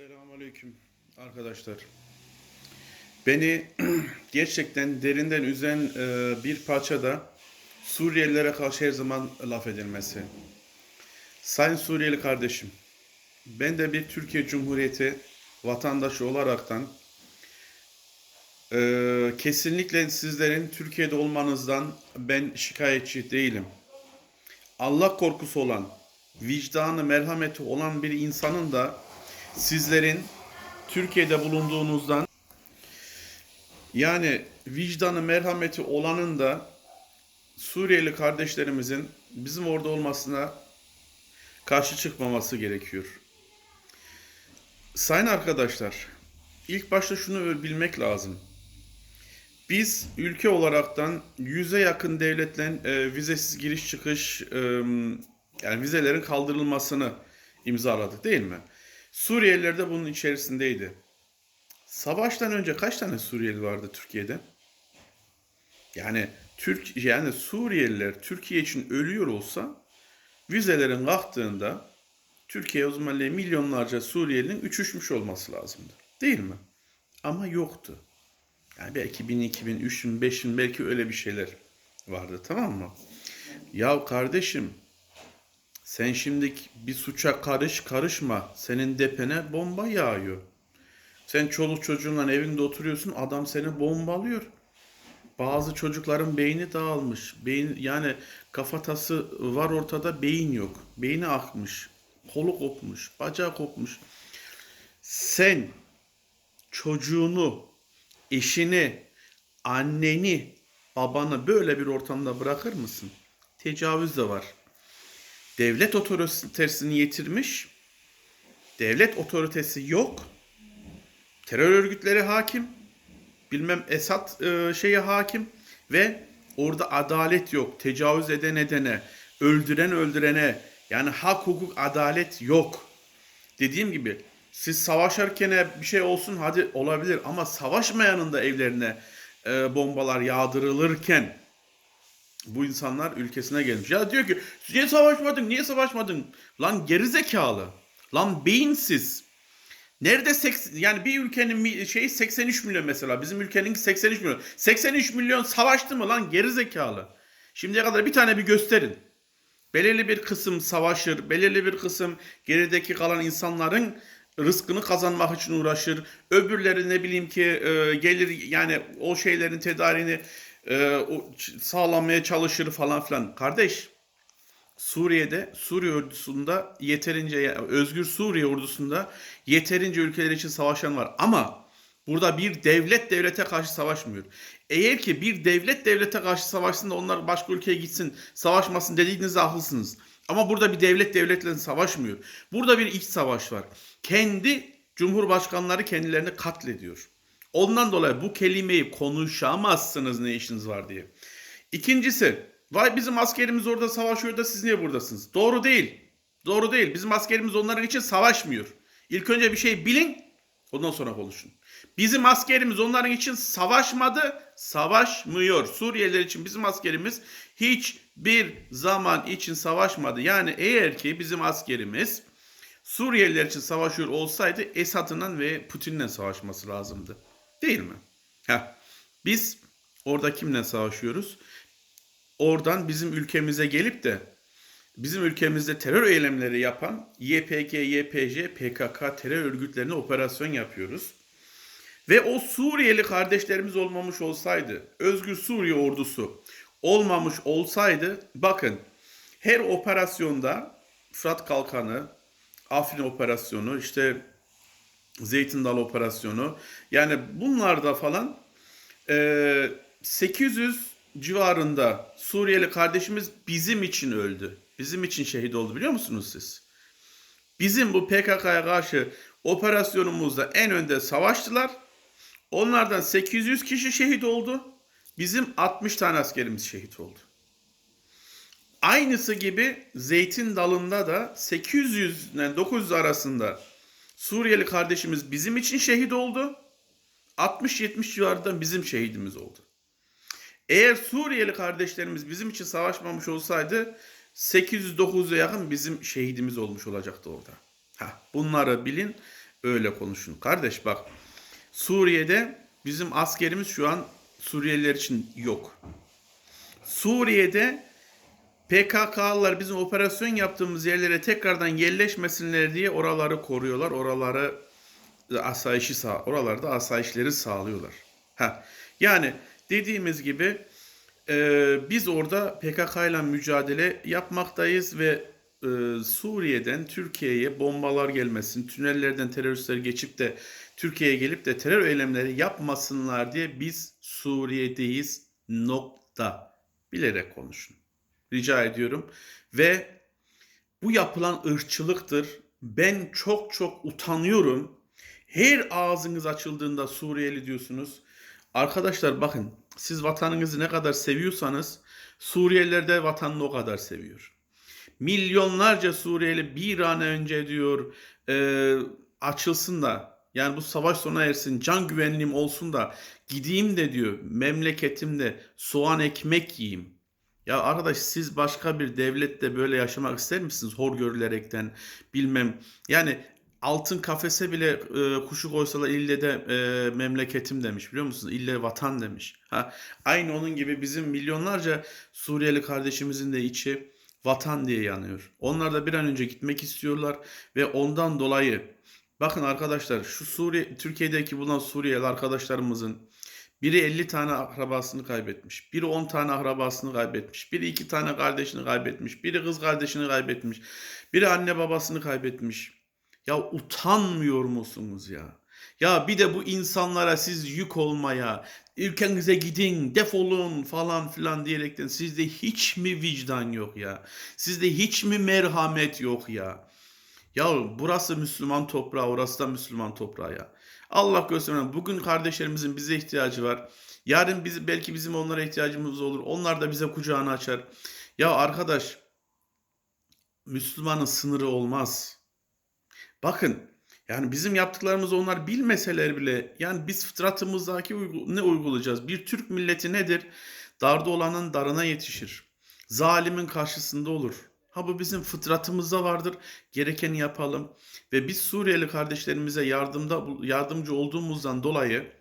Selamünaleyküm arkadaşlar. Beni gerçekten derinden üzen e, bir parça da Suriyelilere karşı her zaman laf edilmesi. Sayın Suriyeli kardeşim, ben de bir Türkiye Cumhuriyeti vatandaşı olaraktan e, kesinlikle sizlerin Türkiye'de olmanızdan ben şikayetçi değilim. Allah korkusu olan, vicdanı, merhameti olan bir insanın da sizlerin Türkiye'de bulunduğunuzdan yani vicdanı, merhameti olanın da Suriyeli kardeşlerimizin bizim orada olmasına karşı çıkmaması gerekiyor. Sayın arkadaşlar, ilk başta şunu bilmek lazım. Biz ülke olaraktan yüze yakın devletle e, vizesiz giriş çıkış e, yani vizelerin kaldırılmasını imzaladık değil mi? Suriyeliler de bunun içerisindeydi. Savaştan önce kaç tane Suriyeli vardı Türkiye'de? Yani Türk yani Suriyeliler Türkiye için ölüyor olsa vizelerin kalktığında Türkiye o zaman milyonlarca Suriyelinin uçuşmuş olması lazımdı. Değil mi? Ama yoktu. Yani belki 1000, 2000, 3000, 5000 belki öyle bir şeyler vardı tamam mı? Ya kardeşim sen şimdi bir suça karış karışma. Senin depene bomba yağıyor. Sen çoluk çocuğunla evinde oturuyorsun adam seni bombalıyor. Bazı çocukların beyni dağılmış. Beyin yani kafatası var ortada beyin yok. Beyni akmış. Kolu kopmuş, bacağı kopmuş. Sen çocuğunu, eşini, anneni, babanı böyle bir ortamda bırakır mısın? Tecavüz de var. Devlet otoritesini yitirmiş. Devlet otoritesi yok. Terör örgütleri hakim. Bilmem Esad e, şeye hakim ve orada adalet yok. Tecavüz eden edene, öldüren öldürene yani hak hukuk adalet yok. Dediğim gibi siz savaşarken bir şey olsun hadi olabilir ama savaşmayanın da evlerine e, bombalar yağdırılırken bu insanlar ülkesine gelmiş. Ya diyor ki niye savaşmadın niye savaşmadın? Lan gerizekalı. Lan beyinsiz. Nerede seks yani bir ülkenin şey 83 milyon mesela bizim ülkenin 83 milyon. 83 milyon savaştı mı lan gerizekalı? Şimdiye kadar bir tane bir gösterin. Belirli bir kısım savaşır, belirli bir kısım gerideki kalan insanların rızkını kazanmak için uğraşır. Öbürleri ne bileyim ki e, gelir yani o şeylerin tedariğini e, o, sağlamaya çalışır falan filan. Kardeş Suriye'de Suriye ordusunda yeterince özgür Suriye ordusunda yeterince ülkeler için savaşan var ama burada bir devlet devlete karşı savaşmıyor. Eğer ki bir devlet devlete karşı savaşsın da onlar başka ülkeye gitsin savaşmasın dediğinizde haklısınız. Ama burada bir devlet devletle savaşmıyor. Burada bir iç savaş var. Kendi cumhurbaşkanları kendilerini katlediyor. Ondan dolayı bu kelimeyi konuşamazsınız ne işiniz var diye. İkincisi, vay bizim askerimiz orada savaşıyor da siz niye buradasınız? Doğru değil. Doğru değil. Bizim askerimiz onların için savaşmıyor. İlk önce bir şey bilin, ondan sonra konuşun. Bizim askerimiz onların için savaşmadı, savaşmıyor. Suriyeliler için bizim askerimiz hiçbir zaman için savaşmadı. Yani eğer ki bizim askerimiz Suriyeliler için savaşıyor olsaydı Esad'la ve Putin'le savaşması lazımdı. Değil mi? Heh. Biz orada kimle savaşıyoruz? Oradan bizim ülkemize gelip de bizim ülkemizde terör eylemleri yapan YPG, YPJ, PKK terör örgütlerine operasyon yapıyoruz. Ve o Suriyeli kardeşlerimiz olmamış olsaydı, Özgür Suriye ordusu olmamış olsaydı, bakın her operasyonda Fırat Kalkanı, Afrin operasyonu, işte Zeytin Dalı operasyonu, yani bunlarda falan e, 800 civarında Suriyeli kardeşimiz bizim için öldü. Bizim için şehit oldu biliyor musunuz siz? Bizim bu PKK'ya karşı operasyonumuzda en önde savaştılar. Onlardan 800 kişi şehit oldu. Bizim 60 tane askerimiz şehit oldu. Aynısı gibi Zeytin Dalı'nda da 800 ile 900 arasında Suriyeli kardeşimiz bizim için şehit oldu. 60-70 civarında bizim şehidimiz oldu. Eğer Suriyeli kardeşlerimiz bizim için savaşmamış olsaydı 800-900'e yakın bizim şehidimiz olmuş olacaktı orada. Ha, bunları bilin. öyle konuşun. Kardeş bak Suriye'de bizim askerimiz şu an Suriyeliler için yok. Suriye'de PKK'lılar bizim operasyon yaptığımız yerlere tekrardan yerleşmesinler diye oraları koruyorlar. Oraları asayişi sağ, oralarda asayişleri sağlıyorlar. Ha. Yani dediğimiz gibi e, biz orada PKK ile mücadele yapmaktayız ve e, Suriye'den Türkiye'ye bombalar gelmesin, tünellerden teröristler geçip de Türkiye'ye gelip de terör eylemleri yapmasınlar diye biz Suriye'deyiz nokta. Bilerek konuşun. Rica ediyorum. Ve bu yapılan ırkçılıktır. Ben çok çok utanıyorum. Her ağzınız açıldığında Suriyeli diyorsunuz. Arkadaşlar bakın siz vatanınızı ne kadar seviyorsanız Suriyeliler de vatanını o kadar seviyor. Milyonlarca Suriyeli bir an önce diyor e, açılsın da yani bu savaş sona ersin can güvenliğim olsun da gideyim de diyor memleketimde soğan ekmek yiyeyim. Ya arkadaş siz başka bir devlette böyle yaşamak ister misiniz? Hor görülerekten bilmem. Yani altın kafese bile e, kuşu koysalar ille de e, memleketim demiş biliyor musunuz? İlle vatan demiş. Ha, aynı onun gibi bizim milyonlarca Suriyeli kardeşimizin de içi vatan diye yanıyor. Onlar da bir an önce gitmek istiyorlar ve ondan dolayı bakın arkadaşlar şu Suriye Türkiye'deki bulunan Suriyeli arkadaşlarımızın biri 50 tane akrabasını kaybetmiş. Biri 10 tane akrabasını kaybetmiş. Biri 2 tane kardeşini kaybetmiş. Biri kız kardeşini kaybetmiş. Biri anne babasını kaybetmiş. Ya utanmıyor musunuz ya? Ya bir de bu insanlara siz yük olmaya, ülkenize gidin, defolun falan filan diyerekten sizde hiç mi vicdan yok ya? Sizde hiç mi merhamet yok ya? Ya burası Müslüman toprağı, orası da Müslüman toprağı ya. Allah göstermesin. Bugün kardeşlerimizin bize ihtiyacı var. Yarın biz, belki bizim onlara ihtiyacımız olur. Onlar da bize kucağını açar. Ya arkadaş, Müslümanın sınırı olmaz. Bakın, yani bizim yaptıklarımızı onlar bilmeseler bile, yani biz fıtratımızdaki ne uygulayacağız? Bir Türk milleti nedir? Darda olanın darına yetişir. Zalimin karşısında olur. Ha bu bizim fıtratımızda vardır. Gerekeni yapalım. Ve biz Suriyeli kardeşlerimize yardımda yardımcı olduğumuzdan dolayı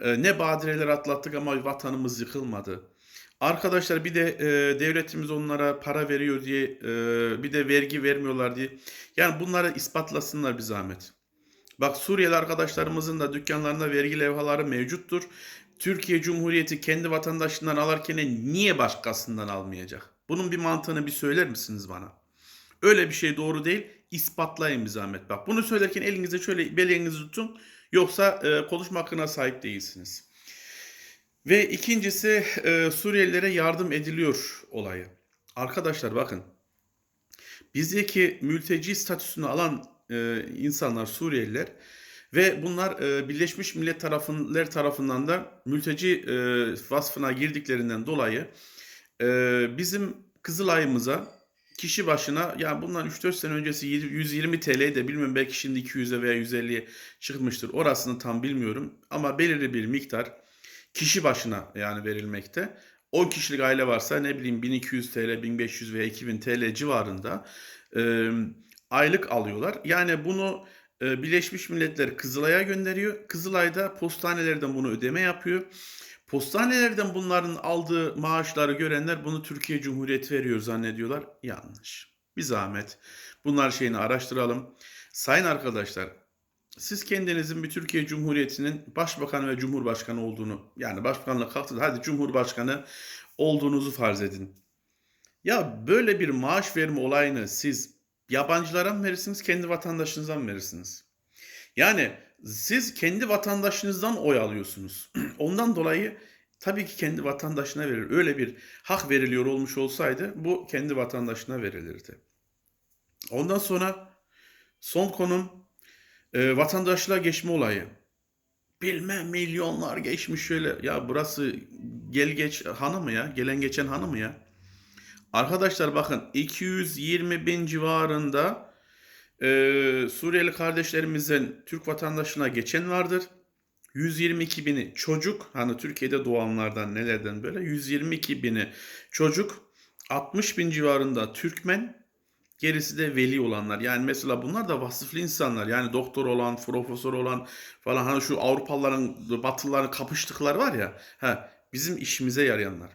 e, ne badireler atlattık ama vatanımız yıkılmadı. Arkadaşlar bir de e, devletimiz onlara para veriyor diye e, bir de vergi vermiyorlar diye. Yani bunları ispatlasınlar bir zahmet. Bak Suriyeli arkadaşlarımızın da dükkanlarında vergi levhaları mevcuttur. Türkiye Cumhuriyeti kendi vatandaşından alırken niye başkasından almayacak? Bunun bir mantığını bir söyler misiniz bana? Öyle bir şey doğru değil. İspatlayın bir zahmet. Bak bunu söylerken elinize şöyle belinizi tutun. Yoksa e, konuşma hakkına sahip değilsiniz. Ve ikincisi e, Suriyelilere yardım ediliyor olayı. Arkadaşlar bakın. Bizdeki mülteci statüsünü alan e, insanlar Suriyeliler ve bunlar e, Birleşmiş Millet tarafınlar tarafından da mülteci e, vasfına girdiklerinden dolayı e, bizim Kızılay'ımıza kişi başına ya bundan 3-4 sene öncesi 120 TL de bilmem belki şimdi 200'e veya 150'ye çıkmıştır. Orasını tam bilmiyorum ama belirli bir miktar kişi başına yani verilmekte. 10 kişilik aile varsa ne bileyim 1200 TL, 1500 veya 2000 TL civarında e, aylık alıyorlar. Yani bunu e, Birleşmiş Milletler Kızılay'a gönderiyor. Kızılay da postanelerden bunu ödeme yapıyor. Postanelerden bunların aldığı maaşları görenler bunu Türkiye Cumhuriyeti veriyor zannediyorlar. Yanlış. Bir zahmet. Bunlar şeyini araştıralım. Sayın arkadaşlar, siz kendinizin bir Türkiye Cumhuriyeti'nin başbakan ve cumhurbaşkanı olduğunu, yani başbakanlık kalktı hadi cumhurbaşkanı olduğunuzu farz edin. Ya böyle bir maaş verme olayını siz yabancılara mı verirsiniz, kendi vatandaşınıza mı verirsiniz? Yani siz kendi vatandaşınızdan oy alıyorsunuz. Ondan dolayı tabii ki kendi vatandaşına verir. Öyle bir hak veriliyor olmuş olsaydı bu kendi vatandaşına verilirdi. Ondan sonra son konum e, vatandaşlığa geçme olayı. Bilmem milyonlar geçmiş şöyle. Ya burası gel geç hanı mı ya? Gelen geçen hanı mı ya? Arkadaşlar bakın 220 bin civarında e, Suriyeli kardeşlerimizin Türk vatandaşına geçen vardır. 122 bini çocuk hani Türkiye'de doğanlardan nelerden böyle 122 bini çocuk 60 bin civarında Türkmen Gerisi de veli olanlar. Yani mesela bunlar da vasıflı insanlar. Yani doktor olan, profesör olan falan hani şu Avrupalıların, Batılıların kapıştıkları var ya. Ha, bizim işimize yarayanlar.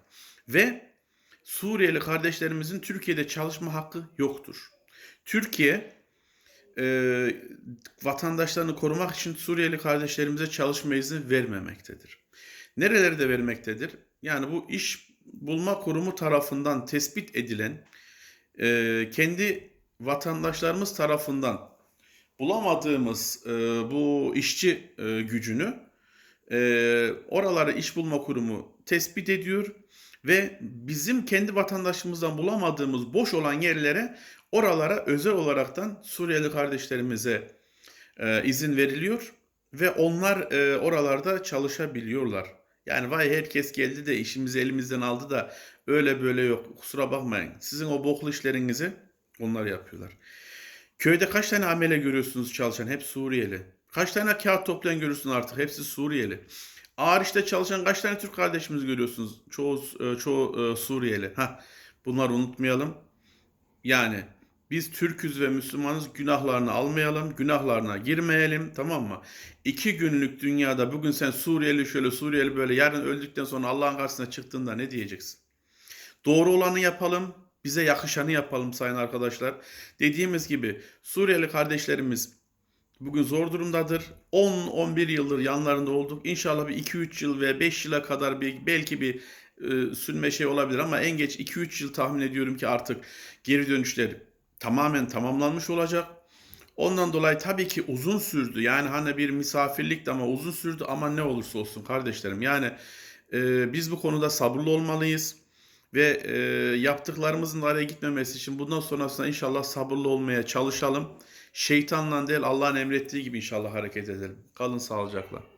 Ve Suriyeli kardeşlerimizin Türkiye'de çalışma hakkı yoktur. Türkiye e, vatandaşlarını korumak için Suriyeli kardeşlerimize çalışma izni vermemektedir. Nerelerde vermektedir? Yani bu iş bulma kurumu tarafından tespit edilen e, kendi vatandaşlarımız tarafından bulamadığımız e, bu işçi e, gücünü e, oraları iş bulma kurumu tespit ediyor ve bizim kendi vatandaşımızdan bulamadığımız boş olan yerlere oralara özel olaraktan Suriyeli kardeşlerimize e, izin veriliyor ve onlar e, oralarda çalışabiliyorlar. Yani vay herkes geldi de işimizi elimizden aldı da öyle böyle yok. Kusura bakmayın. Sizin o boklu işlerinizi onlar yapıyorlar. Köyde kaç tane amele görüyorsunuz çalışan? Hep Suriyeli. Kaç tane kağıt toplayan görüyorsunuz artık? Hepsi Suriyeli. Ağır işte çalışan kaç tane Türk kardeşimiz görüyorsunuz? Çoğu, e, çoğu e, Suriyeli. Ha, bunları unutmayalım. Yani biz Türküz ve Müslümanız günahlarını almayalım, günahlarına girmeyelim tamam mı? İki günlük dünyada bugün sen Suriyeli şöyle Suriyeli böyle yarın öldükten sonra Allah'ın karşısına çıktığında ne diyeceksin? Doğru olanı yapalım, bize yakışanı yapalım sayın arkadaşlar. Dediğimiz gibi Suriyeli kardeşlerimiz bugün zor durumdadır. 10-11 yıldır yanlarında olduk. İnşallah bir 2-3 yıl ve 5 yıla kadar bir belki bir e, sürme şey olabilir ama en geç 2-3 yıl tahmin ediyorum ki artık geri dönüşler tamamen tamamlanmış olacak. Ondan dolayı tabii ki uzun sürdü. Yani hani bir misafirlik de ama uzun sürdü ama ne olursa olsun kardeşlerim. Yani e, biz bu konuda sabırlı olmalıyız. Ve e, yaptıklarımızın araya gitmemesi için bundan sonrasında inşallah sabırlı olmaya çalışalım. Şeytanla değil Allah'ın emrettiği gibi inşallah hareket edelim. Kalın sağlıcakla.